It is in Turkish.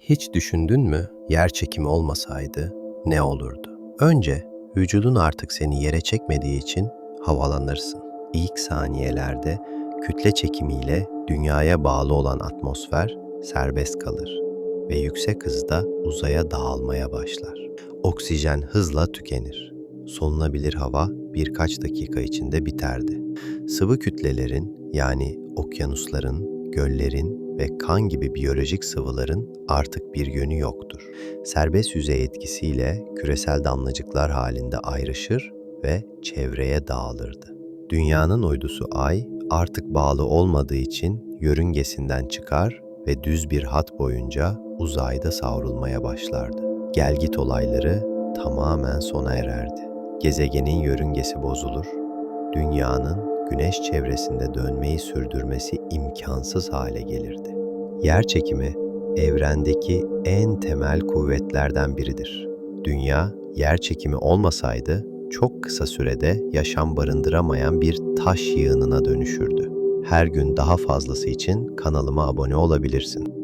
Hiç düşündün mü yer çekimi olmasaydı ne olurdu? Önce vücudun artık seni yere çekmediği için havalanırsın. İlk saniyelerde kütle çekimiyle dünyaya bağlı olan atmosfer serbest kalır ve yüksek hızda uzaya dağılmaya başlar. Oksijen hızla tükenir. Solunabilir hava birkaç dakika içinde biterdi. Sıvı kütlelerin yani okyanusların, göllerin ve kan gibi biyolojik sıvıların artık bir yönü yoktur. Serbest yüzey etkisiyle küresel damlacıklar halinde ayrışır ve çevreye dağılırdı. Dünyanın uydusu Ay artık bağlı olmadığı için yörüngesinden çıkar ve düz bir hat boyunca uzayda savrulmaya başlardı. Gelgit olayları tamamen sona ererdi. Gezegenin yörüngesi bozulur, dünyanın güneş çevresinde dönmeyi sürdürmesi imkansız hale gelirdi. Yer çekimi evrendeki en temel kuvvetlerden biridir. Dünya yer çekimi olmasaydı çok kısa sürede yaşam barındıramayan bir taş yığınına dönüşürdü. Her gün daha fazlası için kanalıma abone olabilirsin.